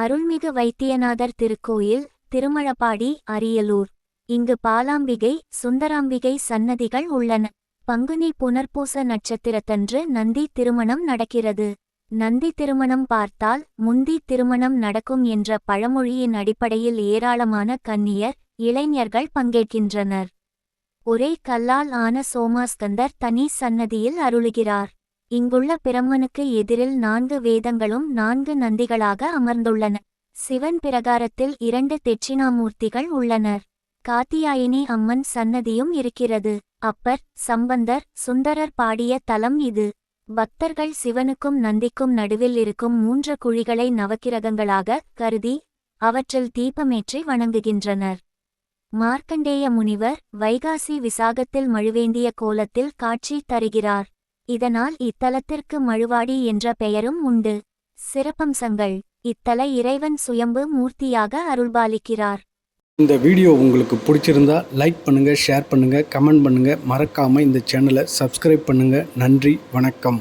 அருள்மிகு வைத்தியநாதர் திருக்கோயில் திருமழபாடி அரியலூர். இங்கு பாலாம்பிகை சுந்தராம்பிகை சன்னதிகள் உள்ளன. பங்குனி புனர்பூச நட்சத்திரத்தன்று நந்தி திருமணம் நடக்கிறது. நந்தி திருமணம் பார்த்தால் முந்தி திருமணம் நடக்கும் என்ற பழமொழியின் அடிப்படையில் ஏராளமான கன்னியர் இளைஞர்கள் பங்கேற்கின்றனர். ஒரே கல்லால் ஆன சோமாஸ்கந்தர் தனி சன்னதியில் அருளுகிறார். இங்குள்ள பிரம்மனுக்கு எதிரில் நான்கு வேதங்களும் நான்கு நந்திகளாக அமர்ந்துள்ளன. சிவன் பிரகாரத்தில் இரண்டு தெட்சிணாமூர்த்திகள் உள்ளனர். காத்தியாயினி அம்மன் சன்னதியும் இருக்கிறது. அப்பர் சம்பந்தர் சுந்தரர் பாடிய தலம் இது. பக்தர்கள் சிவனுக்கும் நந்திக்கும் நடுவில் இருக்கும் மூன்று குழிகளை நவக்கிரகங்களாக கருதி அவற்றில் தீபமேற்றி வணங்குகின்றனர். மார்க்கண்டேய முனிவர் வைகாசி விசாகத்தில் மழுவேந்திய கோலத்தில் காட்சி தருகிறார். இதனால் இத்தலத்திற்கு மழுவாடி என்ற பெயரும் உண்டு. சிறப்பம்சங்கள். இத்தல இறைவன் சுயம்பு மூர்த்தியாக அருள்பாலிக்கிறார். இந்த வீடியோ உங்களுக்கு பிடிச்சிருந்தா லைக் பண்ணுங்கள் ஷேர் பண்ணுங்கள் கமெண்ட் பண்ணுங்கள் மறக்காமல் இந்த சேனலை சப்ஸ்கிரைப் பண்ணுங்கள் நன்றி வணக்கம்.